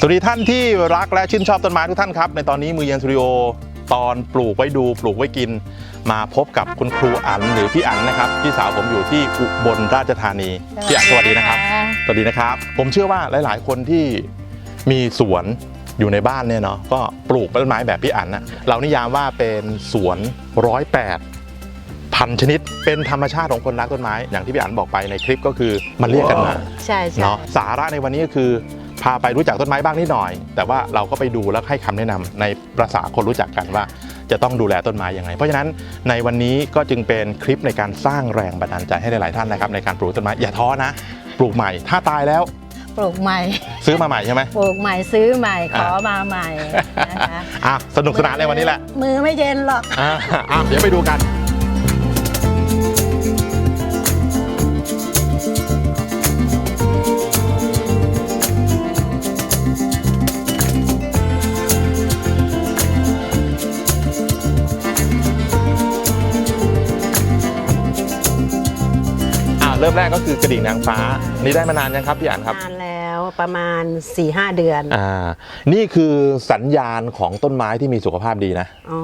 สวัสดีท่านที่รักและชื่นชอบต้นไม้ทุกท่านครับ ในตอนนี้มือเย็นสตูดิโอตอนปลูกไว้ดู ปลูกไว้กิน มาพบกับคุณครูอันหรือพี่อันนะครับพี่สาวผมอยู่ที่อุบลราชธานีพี่อันสวัสดีนะครับสวัสดีนะครับ ผมเชื่อว่าหลาย ๆ คนที่มีสวนอยู่ในบ้านเนี่ยเนาะก็ปลูกต้นไม้แบบพี่อันนะเรานิยามว่าเป็นสวนร้อยแปดพันชนิดเป็นธรรมชาติของคนรักต้นไม้อย่างที่พี่อันบอกไปในคลิปก็คือมันเรียกกันมาใช่ใช่เนาะสาระในวันนี้ก็คือ พาไปรู้จักต้นไม้บ้างนิดหน่อย แต่ว่าเราก็ไปดูแล้วให้คำแนะนำในประษาคนรู้จักกันว่า จะต้องดูแลต้นไม้ยังไง เพราะฉะนั้นในวันนี้ก็จึงเป็นคลิปในการสร้างแรงบันดาลใจให้หลายๆท่านนะครับในการปลูกต้นไม้อย่าท้อนะ ปลูกใหม่ ถ้าตายแล้วปลูกใหม่ ซื้อมาใหม่ใช่ไหมปลูกใหม่ซื้อใหม่ขออะมาใหม่นะคะอะสนุกสนานในวันนี้แหละมือไม่เย็นหรอกอะอะเดี๋ยวไปดูกัน แรกก็คือกระดิ่งนางฟ้า นี่ได้มานานยังครับพี่อ่านครับ นานแล้วประมาณ4ี่ห้าเดือนอ่า นี่คือสัญญาณของต้นไม้ที่มีสุขภาพดีนะ อ๋อ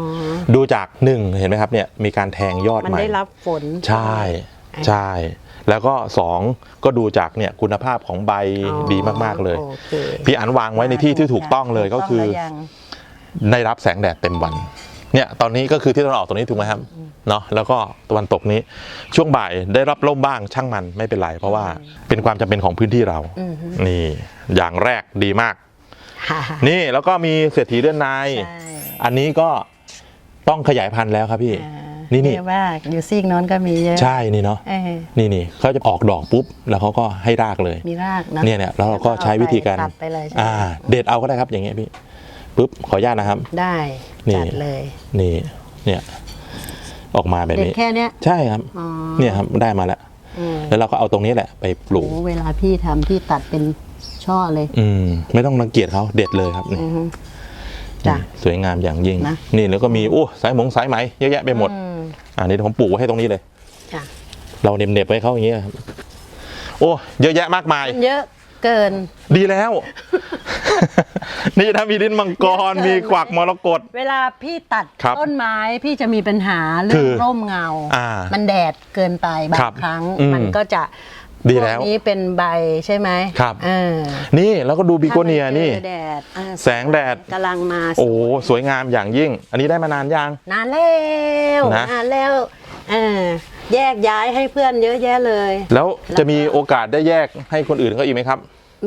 ดูจากหนึ่งเห็นไหมครับเนี่ยมีการแทงยอดมันใหม่ ได้รับฝน ใช่ใช่ แล้วก็สองก็ดูจากเนี่ยคุณภาพของใบอ๋อดีมากๆเลย โอเค พี่อันวางไว้ในที่ที่ถูกต้องเลยก็คือถูต้งแล้วยังได้รับแสงแดดเต็มวัน เนี่ยตอนนี้ก็คือที่ตะวันออกตรงนี้ถูกไหมครับเนาะแล้วก็ตะวันตกนี้ช่วงบ่ายได้รับร่มบ้างช่างมันไม่เป็นไร เพราะว่าเป็นความจำเป็นของพื้นที่เราอือฮึนี่อย่างแรกดีมากค่ะนี่แล้วก็มีเศรษฐีเลื่อนนายใช่อันนี้ก็ต้องขยายพันธุ์แล้วครับพี่อ่านี่นี่เรียกว่าอยู่ซีกโน้นก็มีเยอะใช่นี่เนาะเออนี่นี่เขาจะออกดอกปุ๊บแล้วเขาก็ให้รากเลยมีรากนะเนี่ยเนี่ยแล้วเราก็ใช้วิธีการตัดไปเลยใช่ไหมอ่า เด็ดเอาก็ได้ครับอย่างเงี้ยพี่ปุ๊บขออนุญาตนะครับ ได้ นี่จัดเลยนี่เนี่ยออกมาแบบเด็ดนี้ แค่เนี้ยใช่ครับ อ๋อเนี่ยครับได้มาแล้วอืมแล้วเราก็เอาตรงนี้แหละไปปลูก โอ้เวลาพี่ทำพี่ตัดเป็นช่อเลยอืม ไม่ต้องรังเกียจเขาเด็ดเลยครับนี่อือฮึ จ้ะนี่สวยงามอย่างยิ่ง นะ นี่แล้วก็มีโอ้สายหมงสายไหมเยอะแยะไปหมด อืมอ่านี่ผมปลูกไว้ให้ตรงนี้เลย จ้ะเราเน็บๆไว้เขาอย่างเงี้ยครับโอ้เยอะแยะมากมายมันเยอะ เกิน ดีแล้ว นี่นะมีลิ้นมังกรเยอะเกิน มีกวักมรกต เวลาพี่ตัดครับต้นไม้พี่จะมีปัญหาเรื่คือร่มเงา อ่ามันแดดเกินไปบาครังบครั้งอืมมันก็จะดีแล้วพกนี้เป็นใบใช่ไหมครับ เออนี่แล้วก็ดูบิโกเนียถ้ามันี่จอแดดอ่าแสงแดด กำลังมาโอ้สวยงามอย่างยิ่ง อันนี้ได้มานานยัง นานแล้วนะ นานแล้วเออ แยกย้ายให้เพื่อนเยอะแยะเลย แล้วจะมีโอกาสได้แยกให้คนอื่นเขาอีกไหมครับ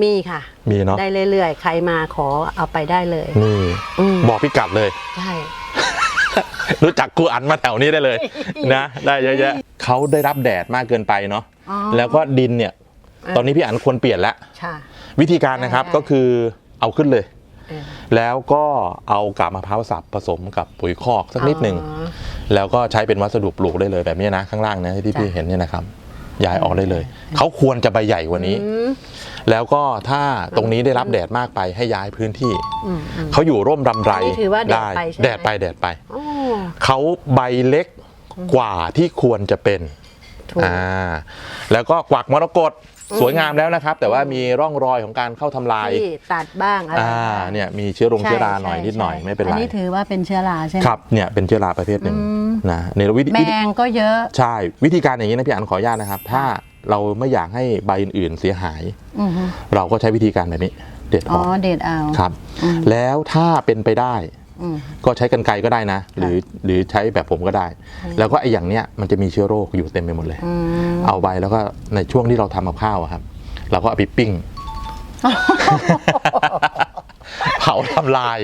มีค่ะ มีเนาะได้เรื่อยๆ ใครมาขอเอาไปได้เลยนี่อืมบอกพิกัดเลยใช่รู้จักครูอันมาแถวนี้ได้เลยนะ ได้เยอะแยะเขาได้รับแดดมากเกินไปเนาะอ๋อแล้วก็ดินเนี่ย ตอนนี้พี่อันควรเปลี่ยนแล้วใช่วิธีการนะครับได้ก็คือเอาขึ้นเลยเออ แล้วก็เอากาบมะพร้าวสับผสมกับปุ๋ยคอกสักนิดหนึ่งอ๋อแล้วก็ใช้เป็นวัสดุปลูกได้เลยแบบนี้นะข้างล่างนะที่พี่จ้ะเห็นเนี่ยนะครับย้ายออกได้เลย เขาควรจะใบใหญ่กว่านี้อืมแล้วก็ถ้าตรงนี้ได้รับแดดมากไปให้ย้ายพื้นที่อืมอืมเขาอยู่ร่มรำไรอันนี้ถือว่าแดดไปใช่ไหมแดดไปแดดไปโอ้เขาใบเล็กกว่าที่ควรจะเป็นถูกอ่าแล้วก็กวักมรกต สวยงามแล้วนะครับ แต่ว่ามีร่องรอยของการเข้าทำลายที่ตัดบ้างอะไรอ่าบ้างเนี่ยมีเชื้อรงใช่เชื้อราหน่อยใช่นิดหน่อยใช่ไม่เป็นอัไรนนี้ถือว่าเป็นเชื้อราใช่ไหมครับเนี่ยเป็นเชื้อราประเภทหนึ่งอืมนะในวิธีแมวิธีงก็เยอะใช่ วิธีการอย่างนี้นะพี่อันขออนุญาตนะครับ ถ้าเราไม่อยากให้ใบอื่นๆเสียหายอือฮึเราก็ใช้วิธีการแบบนี้ เด็ดออ๋ออกเด็ดเอาครับอืมแล้วถ้าเป็นไปได้อืม ก็ใช้กันไกรก็ได้นะ หรือหรือใช้แบบผมก็ได้ แล้วก็ไอ้อย่างเนี้ยมันจะมีเชื้อโรคอยู่เต็มไปหมดเลยอืมเอาไปแล้วก็ในช่วงที่เราทำกับข้าวอะครับ เราก็เอาไปปิ้งเผาทำลาย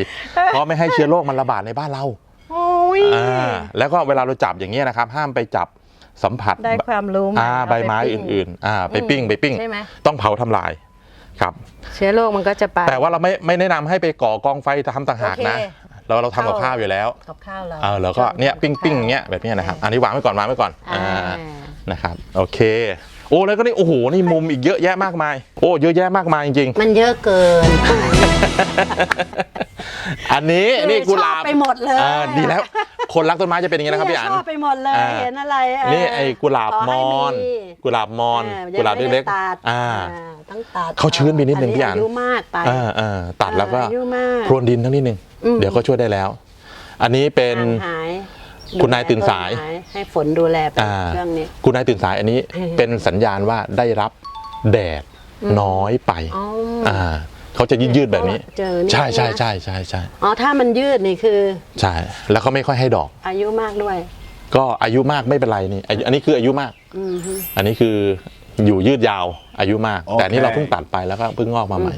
เพราะไม่ให้เชื้อโรคมันระบาดในบ้านเราโอ้ยอ่าแล้วก็เวลาเราจับอย่างเงี้ยนะครับ ห้ามไปจับสัมผัสได้ความรู้มาอ่าเอาใบไม้ปปิ้งอื่นๆอ่าไปปิ้งไปปิ้งใช่ไหมต้องเผาทำลายครับ เชื้อโรคมันก็จะไปแต่ว่าเราไม่ไม่แนะนำให้ไปก่อกองไฟทำต่างหากนะโอ เคเราเราทำกับข้าวอยู่แล้วกับข้าวเราเออแล้วก็เนี่ยปิ้งปิ้งอย่างเงี้ยแบบเนี้ยนะครับอันนี้วางไว้ก่อนวางไว้ก่อนอ่าอ่านะครับโอเค โอ้แล้วก็นี่โอ้โหนี่มุมอีกเยอะแยะมากมาย โอ้เยอะแยะมากมายจริงมันเยอะเกินๆอันนี้นี่กุหลาบชอบไปหมดเลยอ่าดีแล้ว คนรักต้นไม้จะเป็นอย่างนี้นะครับพี่อันชอบไปหมดเลยอ่าเห็นอะไรเนี่ไอ้กุหลาบขมให้อนมีกุหลาบมอนเออกุหลาบยังไม่เล็กได้ตัดๆอ่าต้องตัดเขาชื้นไปนิดนึงพี่อันอายุมากไปอ่าอ่าตัดแล้วก็อายุมากพรวนดินทั้งนิดนึงอืมเดี๋ยวก็ช่วยได้แล้ว อันนี้เป็นห่างหายคุณนายตื่นสายดูแลต้นไม้ให้ฝนดูแลไปอ่าเรื่องนี้คุณนายตื่นสายอันนี้เออเป็นสัญญาณว่าได้รับแดดน้อยไปอ๋ออ่า เขาจะยืดๆแบบนี้ เจอนี่ใช่ใช่นะใช่ใช่ใช่อ๋อถ้ามันยืดนี่คือ ใช่ แล้วเขาไม่ค่อยให้ดอก อายุมากด้วย ก็อายุมากไม่เป็นไรนี่อายุอันนี้คืออายุมากอืมฮึอันนี้คืออยู่ยืดยาวอายุมากโอเคแต่อันนี่เราเพิ่งตัดไปแล้วก็เพิ่งงอกมาใหม่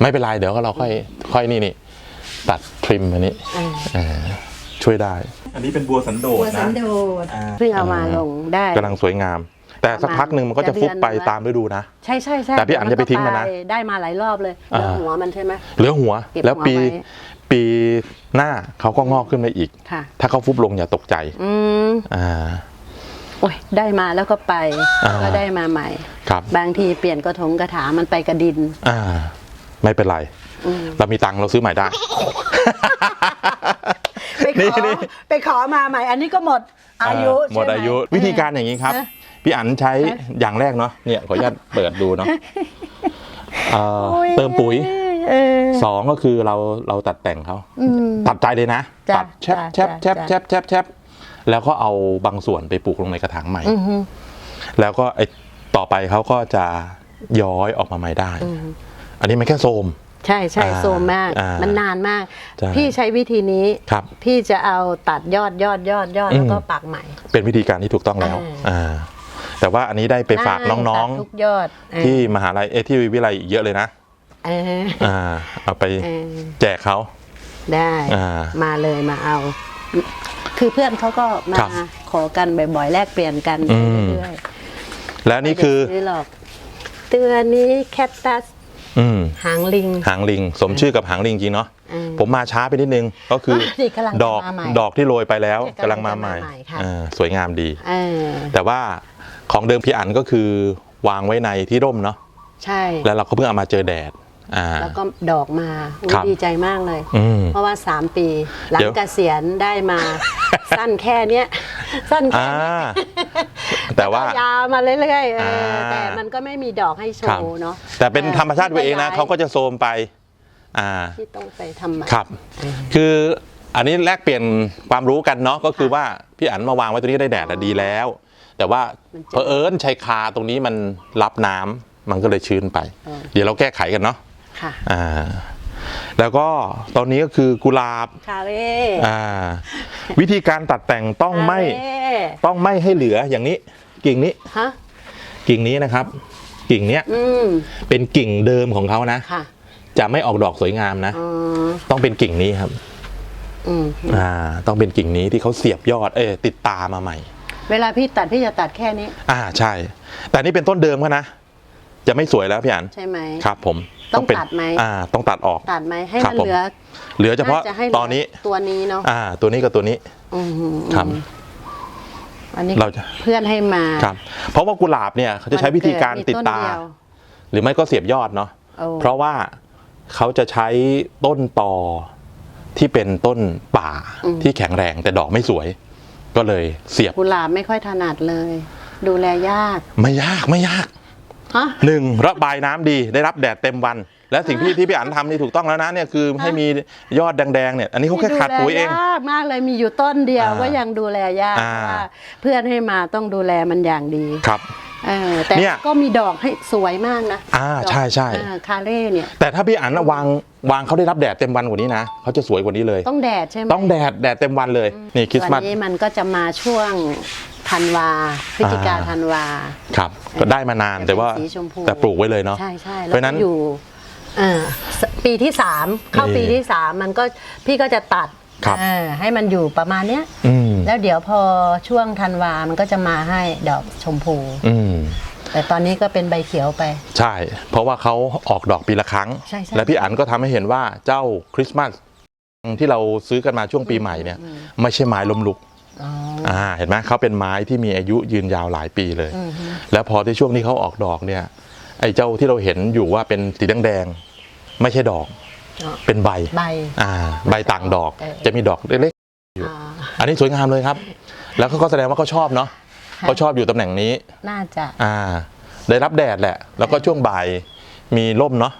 ไม่เป็นไรเดี๋ยวก็เราค่อยค่อยนี่นี่ตัดทริมอันนี้อ่าเออช่วยได้ อันนี้เป็นบัวสันโดบัวสันโดษเพิ่งเอามาลงได้ กำลังสวยงาม แต่สักพักหนึ่งมันก็จะฟุบไปตามฤดูนะ ใช่ใช่ใช่แต่พี่อั๋นอย่าไปทิ้งมันนะ ได้มาหลายรอบเลยอ่าเรื่องหัวมันใช่ไหมเหลือหัวเก็บแล้วปีหัวไว้ปีหน้าเขาก็งอกขึ้นมาอีกค่ะถ้าเขาฟุบลงอย่าตกใจ อืมอ่าโอ้ยได้มาแล้วก็ไปอ่าก็ได้มาใหม่ ครับ บางทีเปลี่ยนกระถงกระถามันไปกระดิน อ่า ไม่เป็นไรอืมเรามีตังค์เราซื้อใหม่ได้ ไปขนี่อนี่ไปขอมาใหม่ อันนี้ก็หมดอายุหมดใช่ไอายุวิธีการอย่างนี้ครับฮะ พี่อั๋นใช้อย่างแรกเนาะเนี่ยขออนุญาตเปิดดูเนาะเอ่อโอ้ยเติมปุ๋ยเออ สองก็คือเราเราตัดแต่งเขาอืมตัดใจเลยนะจ้ะตัดแชบแชจ้ะบแชบจ้ะ แชบแชบแชบแล้วก็เอาบางส่วนไปปลูกลงในกระถางใหม่ อือฮึแล้วก็ไอต่อไปเขาก็จะย้อยออกมาใหม่ได้ อืมอันนี้มันแค่โซม ใช่ใช่อ่าโซมมาก อ่ามัมันนานมาก ใช่ พี่ใช้วิธีนี้ ครับ พี่จะเอาตัดยอดยอดยอดยอดอืมแล้วก็ปักใหม่ เป็นวิธีการที่ถูกต้องแล้ว อ่าอ่า แต่ว่าอันนี้ได้ไปฝากน้องตัดทุกยอดเออๆที่มหาลัยเอยที่วิไลอีกเยอะเลยนะเอออ่าเอาไปเออแจกเขาได้อ่ามาเลยมาเอา คือเพื่อนเขาก็มาครับขอกันบ่อยๆแลกเปลี่ยนกันอืมเรื่อยและๆนี่คือไม่ได้ซื้หรอกตัวนี้แคตตัสอืมหางลิง หางลิง สมชื่อกับหางลิงจริงเนาะอืมผมมาช้าไปนิดนึงก็คือนี่กำลังจะดอกมาใหม่ดอกที่โรยไปแล้วเนี่ยกำกำลัลังงมาจะใหม่มาใหม่ค่ะอ่าสวยงามดีเออแต่ว่า ของเดิมพี่อันก็คือวางไว้ในที่ร่มเนาะใช่ แล้วเราก็เพิ่งเอามาเจอแดดอ่า แล้วก็ดอกมาอุ๊ยครับดีใจมากเลย อืมเพราะว่า 3 ปี หลังเดี๋ยว เกษียณได้มา สั้นแค่เนี้ย สั้นแค่อ่าเนี้ยแต่ว่า ยาวมาเรื่อยๆเอออา แต่มันก็ไม่มีดอกให้โชครับว์เนาะแต่เป็นธรรมชาติตัวเองนะย้ยเขาก็จะโซมไป อ่า ที่ต้องไปทำใหม่ ครับ คืออันนี้แลกเปลี่ยนความรู้กันเนาะก็คือว่าพี่อันมาวางไว้ตรงนี้ได้แดดอะดีแล้ว แต่ว่ามันจะเผอิญชายคาตรงนี้มันรับน้ำมันก็เลยชื้นไปเออเดี๋ยวเราแก้ไขกันเนาะค่ะอ่าแล้วก็ตอนนี้ก็คือกุหลาบคาเร่อ่า วิธีการตัดแต่งต้องไม่คาเร่ต้องไม่ให้เหลืออย่างนี้ กิ่งนี้ฮะกิ่งนี้นะครับ กิ่งเนี้ยอืมเป็นกิ่งเดิมของเขานะค่ะจะไม่ออกดอกสวยงามนะอ๋อต้องเป็นกิ่งนี้ครับอืมอ่า ต้องเป็นกิ่งนี้ที่เขาเสียบยอด เอ้ยติดตามาใหม่ เวลาพี่ตัดพี่จะตัดแค่นี้ อ่าใช่ แต่นี่เป็นต้นเดิมเขานะ จะไม่สวยแล้วพี่อันใช่ไหมครับ ผมต้องเป็นตัดไหมอ่า ต้องตัดออกตัดไหมให้ครัมับนผมเหลือ เหลือเฉพาะจให้เหลืตอนนี้ตัวนี้เนาะอ่า ตัวนี้กับตัวนี้อืมครับอันนี้เราจะเพื่อนให้มาครับ เพราะว่ากุหลาบเนี่ยเขาจะใช้วิธีการติดตามันเกิมีนเยวหรือไม่ก็เสียบยอดเนาะโอ้เพราะว่าเขาจะใช้ต้นตอที่เป็นต้นป่าที่แข็งแรงแต่ดอกไม่สวย ก็เลยเสียบกุหลาบไม่ค่อยถนัดเลย ดูแลยาก ไม่ยากไม่ยากฮะ หนึ่งระบายน้ำดีได้รับแดดเต็มวัน และสิ่งที่ที่พี่อันทำนี่ถูกต้องแล้วนะเนี่ยคือให้มียอดแดงๆเนี่ยอันนี้เขาแค่ขาดปุ๋ยเอง ดูแลยากมากเลยมีอยู่ต้นเดียวอ่าก็ยังดูแลยากอ่าเพราะว่าเพื่อนให้มาต้องดูแลมันอย่างดี ครับ เออแต่เนี่ย ก็มีดอกให้สวยมากนะอ่าดกใช่ใช่อ่าคาเร่เนี่ย แต่ถ้าพี่อันน่ะวางวางเขาได้รับแดดเต็มวันกว่านี้นะเขาจะสวยกว่านี้เลย ต้องแดดใช่ไหมต้องแดดแดดเต็มวันเลยนี่คริสต์มาสส่วนนี้มันก็จะมาช่วงธันวาพฤศจิกาอ่า ธันวา ครับก็ได้มานานจะเป็นแต่ว่าสีชมพู แต่ปลูกไว้เลยเนาะใช่ใช่เพแล้วราะฉะนั้ก็นอยู่เอ่อสปีที่สามเข้านี่ปีที่สามมันก็พี่ก็จะตัด ครับเออให้มันอยู่ประมาณเนี้ยอืมแล้วเดี๋ยวพอช่วงธันวามันก็จะมาให้ดอกชมพู อืมแต่ตอนนี้ก็เป็นใบเขียวไป ใช่ เพราะว่าเขาออกดอกปีละครั้ง ใช่ใช่ และพี่อันก็ทำให้เห็นว่าเจ้าคริสต์มาสที่เราซื้อกันมาช่วงปีใหม่เนี่ย ไม่ใช่ไม้ล้มลุก อ๋อ อ่าเห็นไหมเขาเป็นไม้ที่มีอายุยืนยาวหลายปีเลย อือฮึ แล้วพอที่ช่วงนี้เขาออกดอกเนี่ย ไอ้เจ้าที่เราเห็นอยู่ว่าเป็นสีแดงๆไม่ใช่ดอกอ๋อ เป็นใบใบอ่าใบต่างดอกเออจะมีดอกเล็กอ่าอันนี้สวยงามเลยครับ แล้วเขาก็แสดงว่าเขาชอบเนาะค่ะเขาชอบอยู่ตำแหน่งนี้ น่าจะอ่า ได้รับแดดแหละ แล้วก็ช่วงบ่ายมีร่มเนาะ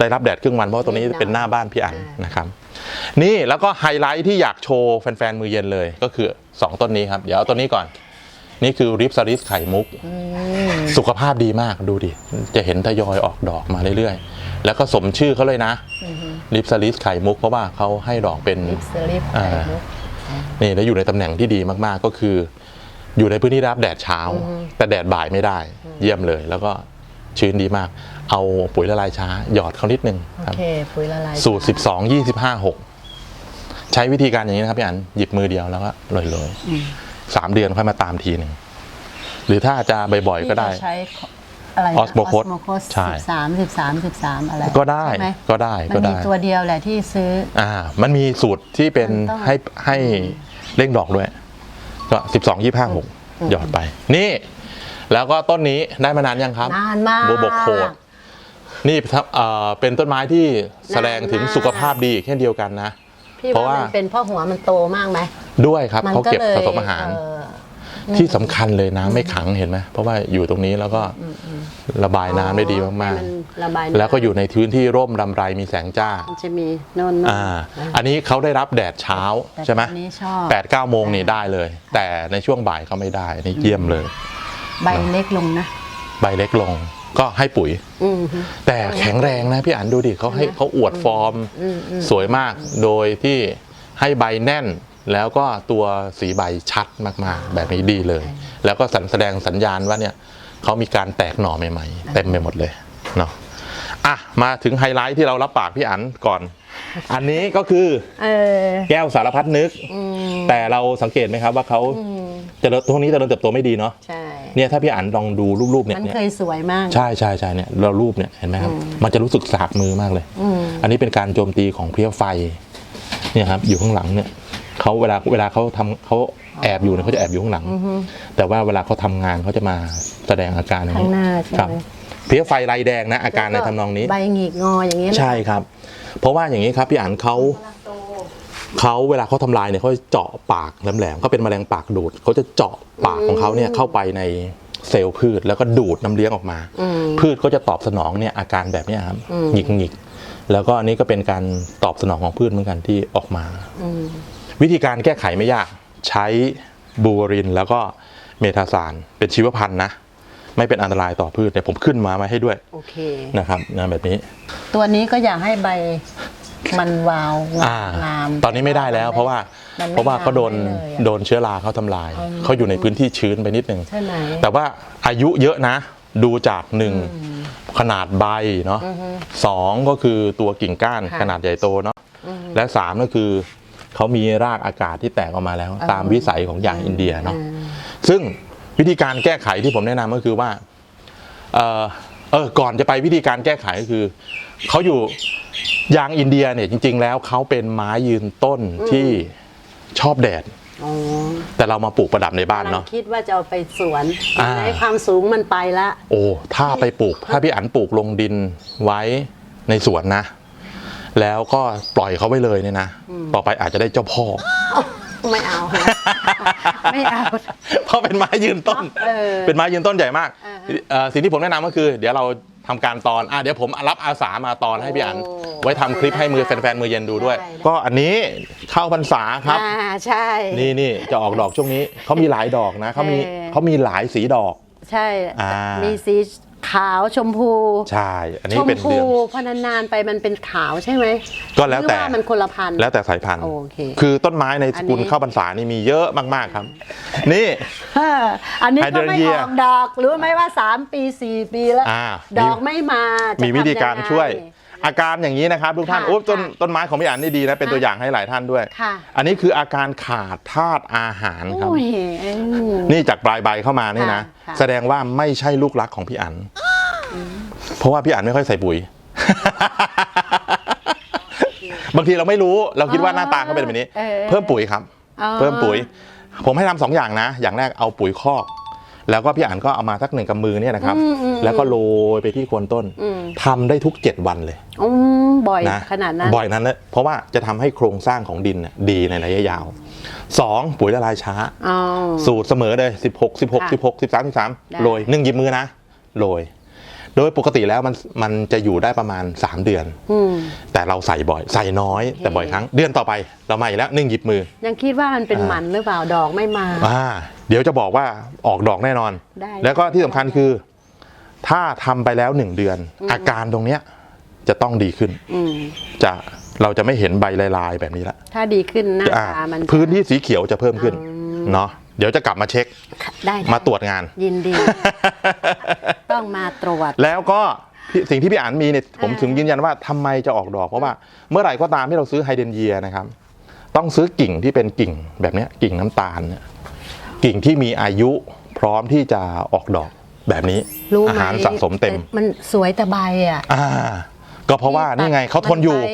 ได้รับแดดครึ่งวันเพราะว่าตรงนี้เป็นหน้าบ้านพี่อันนะครับ นี่แล้วก็ไฮไลท์ที่อยากโชว์แฟนๆมือเย็นเลยก็คือ 2 ต้นนี้ครับ เดี๋ยวเอาต้นนี้ก่อน นี่คือริปซาริสไข่มุกอืมสุขภาพดีมากดูดิ จะเห็นทยอยออกดอกมาเรื่อยๆ แล้วก็สมชื่อเขาเลยนะริปซาริสไข่มุกเพราะว่าเขาให้ดอกเป็นลิปสลิปอ่าไข่มุกนี่แล้วอยู่ในตำแหน่งที่ดีมากๆก็คือ อยู่ในพื้นที่รับแดดเช้า แต่แดดบ่ายไม่ได้ เยี่ยมเลยแล้วก็ชื้นดีมาก เอาปุ๋ยละลายช้า หยอดเขานิดนึงโอครับเคปุ๋ยละลายสูตร 12 25 6 ใช้วิธีการอย่างนี้นะครับพี่อันหยิบมือเดียวแล้วก็โรยเลยๆ สามเดือนค่อยมาตามทีหนึ่งหรือถ้าจะบ่อยๆก็ได้ ที่เราใช้อะไรนะ Osmocos Osmocos ใช่ สิบสามสิบสามสิบสามอะไรก็ได้ใช่หมก็ได้มัก็นมีได้ ตัวเดียวแหละที่ซื้อ อ่า มันมีสูตรที่เป็นมันต้องให้ให้เร่งดอกด้วย ก็12 25 6หยอดไป นี่ แล้วก็ต้นนี้ได้มานานยังครับนานมากโบบกโคดนี่ครับเอ่อเป็นต้นไม้ที่แสดงถึงนานมาก สุขภาพดีเช่นเดียวกันนะ พี่เพราะว่าว่า มันเป็นเพ่อหัวมันโตมากไหม ด้วยครับมันเขาเก็บลยสะสมอาหารเอ่อที่สำคัญเลยน้ำไม่ขังเห็นไหมเพราะว่าอยู่ตรงนี้แล้วก็ระบายน้ำได้ดีมากให้นระบายๆแล้วก็อยู่ในพื้นที่ร่มรำไรมีแสงจ้ามันจะมีโน่นๆอ่าอันนี้เขาได้รับแดดเช้าแต่ใช่ไหมอันนี้ชอบแปดเก้าโมงนี่ได้เลย แต่ในช่วงบ่ายเขาไม่ได้นี่เยี่ยมเลย ใบเล็กลงนะ ใบเล็กลงก็ให้ปุ๋ยอืมฮึแต่แข็งแรงนะพี่อันดูดิเขาให้เขาอวดฟอร์มอืมอืมสวยมากโดยที่ให้ใบแน่น แล้วก็ตัวสีใบชัดมากๆ แบบนี้ดีเลย แล้วก็สัญแสดงสัญญาณว่าเนี่ยเขามีการแตกหน่อใหม่ๆ เต็มไปหมดเลยเนาะอะมาถึงไฮไลท์ที่เรารับปากพี่อันก่อน อันนี้ก็คือเออแก้วสารพัดนึกอืมแต่เราสังเกตไหมครับว่าเขาอืมเจริญตรงนี้เจริญเติบโตไม่ดีเนาะใช่เนี่ยถ้าพี่อันลองดูรูปๆเนี่ยมันเนี่ยเคยสวยมาก ใช่ใช่ใช่เนี่ยเรารูปเนี่ยเห็นไหมครับ มันจะรู้สึกสากมือมากเลยอืมอันนี้เป็นการโจมตีของเพลี้ยไฟเนี่ยครับอยู่ข้างหลังเนี่ย เขาเวลาเวลาเขาทำเขาแอบอยู่เนี่ยเขาจะแอบอยู่ข้างหลังแต่ว่าเวลาเขาทำงานเขาจะมาแสดงอาการอย่ข้างหน้าใช่ครับไหมเพลี้ยไฟลายแดงนะอาการในทำนองนี้ ใบหงิกงออย่างนี้นะ ใช่ครับ เพราะว่าอย่างนี้ครับพี่อันเขาเขาเวลาเขาทำลายเนี่ยเขาจะเจาะปากแหลมๆเขาเป็นแมลงปากดูดเขาจะเจาะปากของเขาเนี่ยเข้าไปในเซลล์พืชแล้วก็ดูดน้ำเลี้ยงออกมา อืมพืชก็จะตอบสนองเนี่ยอาการแบบเนี้ยครับอืม หงิกหงิกๆแล้วก็อันนี้ก็เป็นการตอบสนองของพืชเหมือนกันที่ออกมา อืม วิธีการแก้ไขไม่ยาก ใช้บูวารินแล้วก็เมทาซานเป็นชีวพันธุ์นะ ไม่เป็นอันตรายต่อพืชแต่ผมขึ้นมามาให้ด้วยโอเคนะครับนะแบบนี้ ตัวนี้ก็อยากให้ใบมันวาวอ่างามตอนนี้ไม่ได้แล้ว เพราะว่ามันไม่เพราะว่าเขาโดนงามได้เลยอะโดนเชื้อราเขาทำลายอืมเขาอยู่ในพื้นที่ชื้นไปนิดนึงใช่ไหมแต่ว่าอายุเยอะนะ ดูจากหนึ่งขนาดใบเนาะสองก็คือตัวกิ่งก้านค่ะขนาดใหญ่โตเนาะและสามก็คือ เขามีรากอากาศที่แตกออกมาแล้ว ตามวิสัยของยางอินเดียเนาะอ่าซึ่งวิธีการแก้ไขที่ผมแนะนำก็คือว่าเออเออก่อนจะไปวิธีการแก้ไขก็คือเขาอยู่ยางอินเดียเนี่ยจริง ๆ แล้วเขาเป็นไม้ยืนต้นที่ชอบแดดอ๋อแต่เรามาปลูกประดับในบ้านเนาะกำลังคิดว่าจะเอาไปสวนอ่าในความสูงมันไปละ โอ้ถ้าไปปลูก ถ้าพี่อันปลูกลงดินไว้ในสวนนะ แล้วก็ปล่อยเขาไว้เลยเนี่ยนะ ต่อไปอาจจะได้เจ้าพ่อ ไม่เอานะไม่เอา เพราะเป็นไม้ยืนต้น เออเป็นไม้ยืนต้นใหญ่มากอ่าฮะเอ่อสิ่งที่ผมแนะนำก็คือ เดี๋ยวเราทำการตอนอะเดี๋ยวผมรับอาสามาตอนให้พี่อัน โอ้ไว้ทำคลิปให้มือแฟนๆมือเย็นดูด้วย ได้ได้ ก็อันนี้เข้าพรรษาครับ อ่าใช่ นี่นี่จะออกดอกช่วงนี้เขามีหลายดอกนะเขามีเออ เขามีหลายสีดอก ใช่ อ่ามีมีสี ขาวชมพูใช่ อันนี้ชมเป็นพูเดือนพอนานๆไปมันเป็นขาวใช่ไหมก็แล้วแต่หรือว่ามันคนละพันธุ์ แล้วแต่สายพันธุ์ โอเคคือต้นไม้ในสกุลอันนี้ ข้าวพรรษานี่มีเยอะมากๆครับ นี่ เอออันนี้ก็ไม่ Hydrangea ออกดอกรู้ไหมว่า 3 ปี 4 ปีแล้ว อ่า ดอกไม่มาจะมีวิธีการทำงไงช่วย อาการอย่างนี้นะครับทุกท่านค่ะโอ้ต้นค่ะต้นไม้ของพี่อันนี่ดีนะเป็นค่ะตัวอย่างให้หลายท่านด้วย ค่ะ อันนี้คืออาการขาดธาตุอาหารครับ โอ้ย นี่จากปลายใบเข้ามานี่นะค่ะค่ะ แสดงว่าไม่ใช่ลูกรักของพี่อันเพราะว่าพี่อันไม่ค่อยใส่ปุ๋ย บางทีเราไม่รู้เราคิดว่าหน้าตาเขาเป็นแบบนี้ออเพิ่มปุ๋ยครับอ๋อเพิ่มปุ๋ย ผมให้ทำสองอย่างนะ อย่างแรกเอาปุ๋ยคอก แล้วก็พี่อ่านก็เอามาสักหนึ่งกำมือเนี่ยนะครับ อืมอืม แล้วก็โรยไปที่โคนต้นอืมทำได้ทุก 7 วันเลยอืมบ่อยนะขนาดนั้น บ่อยนั้นเลยเพราะว่าจะทำให้โครงสร้างของดินน่ะดีในระยะยาว 2. ปุ๋ยละลายช้า อ๋อ สูตรเสมอเลย 16 16ค่ะ16 13 ได้ 13โรยหนึ่งหยิบมือนะโรย โดยปกติแล้วมันมันจะอยู่ได้ประมาณ 3 เดือน อืม แต่เราใส่บ่อย ใส่น้อยโอเคแต่บ่อยครั้ง เดือนต่อไปเราใหม่แล้วหนึ่งหยิบมือ ยังคิดว่ามันเป็นอ่า หมันหรือเปล่าดอกไม่มา อ่า เดี๋ยวจะบอกว่าออกดอกแน่นอน ได้ แล้วก็ที่สำคัญคือ ถ้าทำไปแล้วหนึ่งเดือน อาการตรงเนี้ยจะต้องดีขึ้น อืมจะเราจะไม่เห็นใบลายๆแบบนี้ละถ้าดีขึ้นหน้าอ่าตามันพื้นที่สีเขียวจะเพิ่มขึ้นอืมเนาะเดี๋ยวจะกลับมาเช็คได้มาตรวจงาน ยินดี ต้องมาตรวจ แล้วก็พี่สิ่งที่พี่อ่านมีเนี่ยผมถึงยืนยันว่าทำไมจะออกดอกเพราะว่าเมื่อไหร่ก็ตามที่เราซื้อไฮเดรนเยียนะครับ ต้องซื้อกิ่งที่เป็นกิ่งแบบเนี้ยกิ่งน้ำตาลเนี่ย กิ่งที่มีอายุพร้อมที่จะออกดอกแบบนี้ รู้อาไหมหารสะสมเต็ม มันสวยแต่ใบอะอ่า ก็เพราะว่านี่ไงเขาทนอยู่ มัไป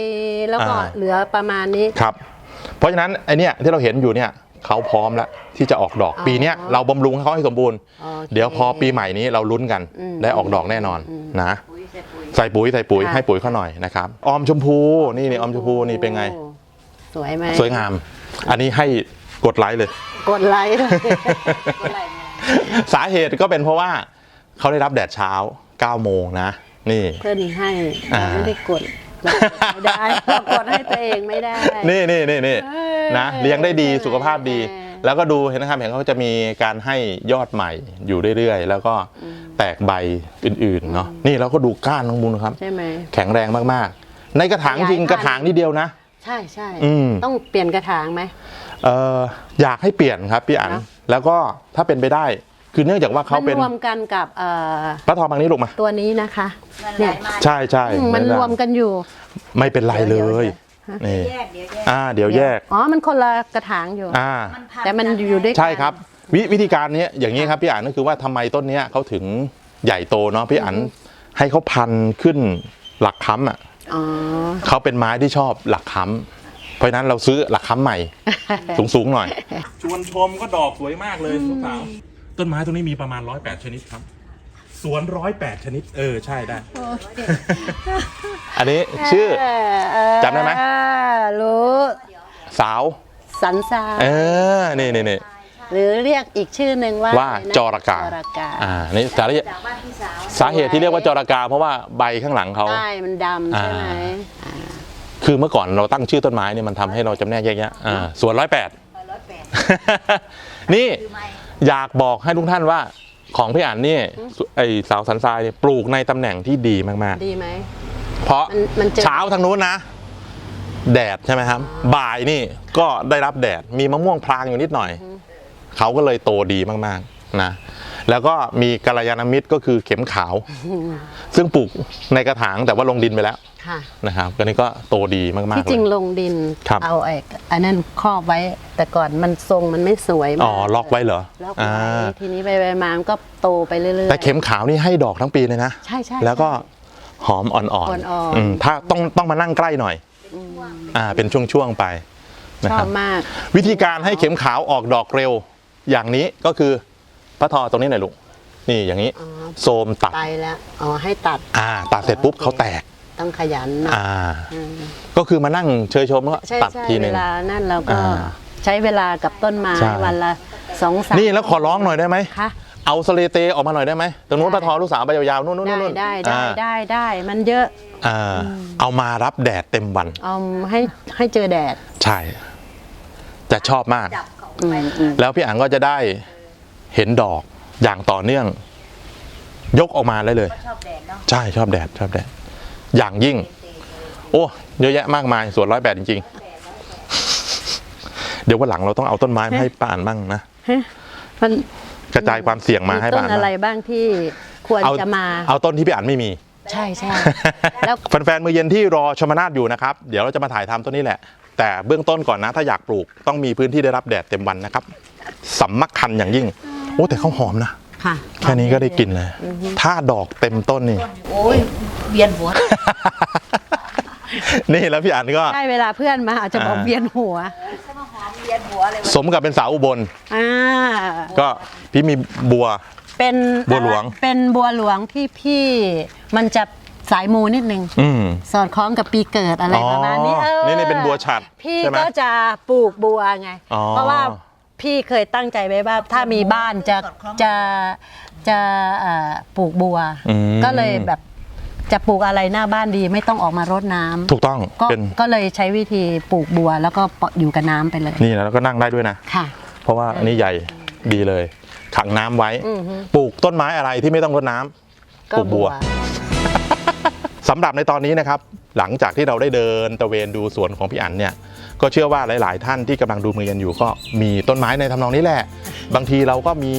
แล้วก็อ่า เหลือประมาณนี้ ครับ เพราะฉะนั้นไอเนี้ยที่เราเห็นอยู่เนี่ยเขาพร้อมแล้วที่จะออกดอก อ๋อปีเนี้ยเราบำรุงให้เขาให้สมบูรณ์ โอคเดี๋ยวพอปีใหม่นี้เราลุ้นกันอืมได้ออกดอกแน่นอนอืมนะ ใส่ปุ๋ยใส่ปุ๋ยค่ะ ให้ปุ๋ยเขาหน่อยนะครับออมชมพูนี่นี่ออมชมพูนี่เป็นไงโอ้สวยไหมสวยงาม อันนี้ให้ กดไลค์เลย กดไลค์เลยสาเหตุก็เป็นเพราะว่าเขาได้รับแดดเช้า9โมงนะ นี่ เพื่อนให้อ่าเราไม่ได้กดเรากดไม่ได้เรากดให้ตัวเองไม่ได้ นี่นี่นี่นี่เอ้ยนะเลี้ยงได้ดีสุขภาพดีเออแล้วก็ดูเห็นนะครับเห็นเขาจะมีการให้ยอดใหม่อยู่เรื่อยๆ แล้วก็แตกใบอื่นๆเนาะนี่เราก็ดูก้านน้องบุญครับ ใช่ไหมแข็งแรงมากๆ ในกระถางจริงขยายพันธุ์กระถางนิดเดียวนะ ใช่ใช่อืมต้องเปลี่ยนกระถางไหม เอออยากให้เปลี่ยนครับพี่อันนะ แล้วก็ถ้าเป็นไปได้ คือเนื่องจากว่าเขามันเป็นรวมกันกับเอ่อป้าทองบางนี้ลูกมา ตัวนี้นะคะเนี่ยใช่ใช่อืมมันไได้รวมกันอยู่ ไม่เป็นไรเลเดี๋ยวยเดี๋ยวนี่แยกเดี๋ยวแยกอ่า เดี๋ยวแยก อ๋อมันคนละกระถางอยู่ อ่ามันพันแต่มันอยู่ด้วยกัน ใช่ครับววิธีการเนี้ยอย่างนี้ครับพี่อันก็คือว่าทำไมต้นเนี้ยเขาถึงใหญ่โตเนาะพี่อันให้เขาพันขึ้นหลักค้ำอะอ๋อ เขาเป็นไม้ที่ชอบหลักค้ำ เพราะฉะนั้นเราซื้อหลักค้ำใหม่ สูงๆหน่อย ชวนชมก็ดอกสวยมากเลยลูกสาวต้นไม้ตัวนี้มีประมาณ108ชนิดครับ สวน108ชนิด เออใช่ได้ อันนี้ชื่อเออจำได้ไหมรู้สาว สันทรายเออ นี่นี่นี่หรือเรียกอีกชื่อหนึ่งว่าว่าอะไรนะจอรกาจอรกาอ่านี่สาเหตุจากบ้านพี่สาว สาเหตุที่เรียกว่าจอรกา เพราะว่าใบข้างหลังเขา ใช่มันดำใช่ไหมอ่า คือเมื่อก่อนเราตั้งชื่อต้นไม้เนี่ยมันทำให้เราจำแนกแยกแยะอ่าสวน108ร้อยแปดนี่คือไม่อยากบอกให้ทุกท่านว่าของพี่อันนี่ไอสาวสันทรายเนี่ยปลูกในตำแหน่งที่ดีมากดีไหม ๆ เพราะมันมันเจอ เช้าทางนู้นนะ แดดใช่ไหมครับ บ่ายนี่ก็ได้รับแดดมีมะม่วงพรางอยู่นิดหน่อย เขาก็เลยโตดีมากๆนะ แล้วก็มีกัลยาณมิตรก็คือเข็มขาว ซึ่งปลูกในกระถางแต่ว่าลงดินไปแล้วค่ะนะครับก็นี่ก็โตดีมากๆที่จริงเลยลงดินครับ เอาไอ้อันนั้นครอบไว้แต่ก่อนมันทรงมันไม่สวยมากอ๋อล็อกไว้เหรอล็อกไว้อ่าทีนี้ไปไปมามันก็โตไปเรื่อยๆ แต่เข็มขาวนี่ให้ดอกทั้งปีเลยนะใช่ใช่แล้วก็หอมอ่อนอ่อนๆๆอืมถ้าต้องต้องมานั่งใกล้หน่อยอ่าเป็นช่วงๆไปนะชคอรับบมาก วิธีการให้เข็มขาวออกดอกเร็ว อย่างนี้ก็คือพ ระทอตรงนี้หน่อยลูกนี่อย่างนี้ อ๋อโซมตัด ไปแล้วอ๋อให้ตัด อ่า ตัดเสร็จปุ๊บเขาแตก ต้องขยันหน่อยอ่า อืมก็คือมานั่งเชยชมแล้วก็ใช่ตัดใช่ทีหเวนึ่ง ลานั่นเราก็อ่าใช้เวลากับต้นไม้ใช่ วันละสองสามนี่แล้วขอร้องหน่อยได้ไหมคะเอาสเลเตออกมาหน่อยได้ไหมตรงนู้นได้พระทอลูกสาวใบยาวๆนู่นนู่นได้นู่นได้ได้อ่าได้ได้มันเยอะอ่าเอามารับแดดเต็มวัน เอาให้ให้เจอแดดใช่ จะชอบมากจับของอืไปมอืมแล้วพี่อังก็จะได้ เห็นดอกอย่างต่อเนื่อง ยกออกมาได้เลยก็ชอบแดดเนาะใช่ชอบแดดชอบแดด อย่างยิ่ง โอ้เยอะแยะมากมายสวนร้อยแปดจริงๆ เดี๋ยววันหลังเราต้องเอาต้นไม้มาให้ป้าอ่านบ้างนะมันกระจายความเสี่ยงมาให้ต้ป้านอ่านอะไรบ้างบ้างที่ควรเอาจะมา เอาต้นที่พี่อ่านไม่มี ใช่ใช่ แล้ว แฟนๆมือเย็นที่รอชมนาทอยู่นะครับ เดี๋ยวเราจะมาถ่ายทำต้นนี้แหละ แต่เบื้องต้นก่อนนะ ถ้าอยากปลูกต้องมีพื้นที่ได้รับแดดเต็มวันนะครับสำมักคันอย่างยิ่ง โอ้แต่เขาหอมนะ ค่ะแค่นี้ก็ได้กลินเลย ถ้าดอกเต็มต้นนี่ โอ้ยเวียนหัว นี่แล้วพี่อันก็ใช่เวลาเพื่อนมาอาจจะบอกอ่า เวียนหัวสมหอมเวียนหัวเลยสมกับเป็นสาวอุบล อ่า ก็พี่มีบัว เป็นบัวหลวง เป็นบัวหลวงที่พี่มันจะสายมูนิดนึง อืม สอดคล้องกับปีเกิดอะไรอ๋อประมาณนี้เออนี่นี่เป็นบัวฉัดพี่ใช่ไหมก็จะปลูกบัวไง อ๋อเพราะว่า พี่เคยตั้งใจไว้ว่าถ้ามีบ้านจะจะจะเอ่อปลูกบัว อืม ก็เลยแบบจะปลูกอะไรหน้าบ้านดีไม่ต้องออกมารดน้ำถูกต้องก็เป็นก็เลยใช้วิธีปลูกบัว แล้วก็อยู่กับน้ำไปเลยนี่นะแล้วก็นั่งได้ด้วยนะ ค่ะ เพราะว่าอันนี้ใหญ่ดีเลย ขังน้ำไว้ อือฮึ ปลูกต้นไม้อะไรที่ไม่ต้องรดน้ำปลูกบัว สำหรับในตอนนี้นะครับ หลังจากที่เราได้เดินตะเวนดูสวนของพี่อั๋นเนี่ยก็เชื่อว่าหลาย ๆ ท่านที่กำลังดูมือกันอยู่ ก็มีต้นไม้ในทำนองนี้แหละ บางทีเราก็มี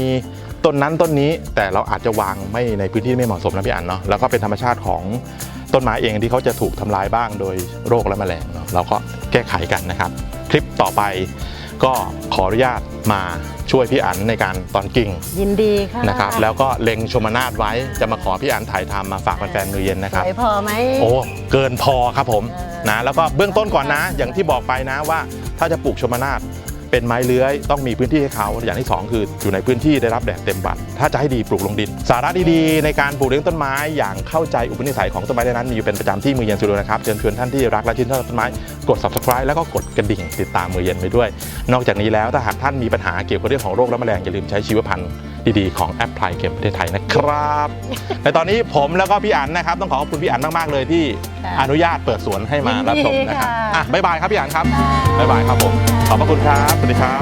ต้นนั้นต้นนี้แต่เราอาจจะวางไม่ในพื้นที่ไม่เหมาะสมนะพี่อั๋นเนาะแล้วก็เป็นธรรมชาติของต้นไม้เองที่เขาจะถูกทำลายบ้างโดยโรคและแมลงเนาะเราก็แก้ไขกันนะครับ คลิปต่อไป ก็ขออนุญาตมาช่วยพี่อั๋นในการตอนกิ่งยินดีค่ะนะครับ แล้วก็เล็งชมนาทไว้จะมาขอพี่อั๋นถ่ายทำมาฝากแฟนๆมือเย็นนะครับ สวยพอไหม โอ้เกินพอครับผมเออนะแล้วก็เบื้องต้นก่อนนะ อย่างที่บอกไปนะว่า ถ้าจะปลูกชมนาท เป็นไม้เลื้อย ต้องมีพื้นที่ให้เขาอย่างที่สองคืออยู่ในพื้นที่ได้รับแดดเต็มบัตรถ้าจะให้ดีปลูกลงดิน สาระดีๆ ในการปลูกเลี้ยงต้นไม้อย่างเข้าใจอุปนิสัยของต้นไม้ได้นั้นมีอยู่เป็นประจำที่มือเย็นสตูดิโอนะครับเชิญชวนท่านที่รักและชื่นชอบต้นไม้กด subscribe แล้วก็กดกระดิ่งติดตามมือเย็นไปด้วย นอกจากนี้แล้วถ้าหากท่านมีปัญหาเกี่ยวกับเรื่องของโรคและแมลงอย่าลืมใช้ชีวพันธุ์ดีๆของแอปพลายเกมประเทศไทยนะครับในตอนนี้ผมแล้วก็พี่อั๋นนะครับต้องขอขอบคุณพี่อั๋นมากๆเลยที่ค่ะอนุญาตเปิดสวนให้มายินดีรับชมนะครับค่ะอะบ๊ายบายครับพี่อั๋นครับบ๊ายบายครับผม ขอบพระคุณครับ สวัสดีครับ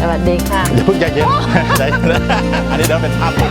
สวัสดีค่ะ อย่าเพิ่งใจเย็นใจเย็นอันนี้เดี๋ยวเป็นภาพหลุด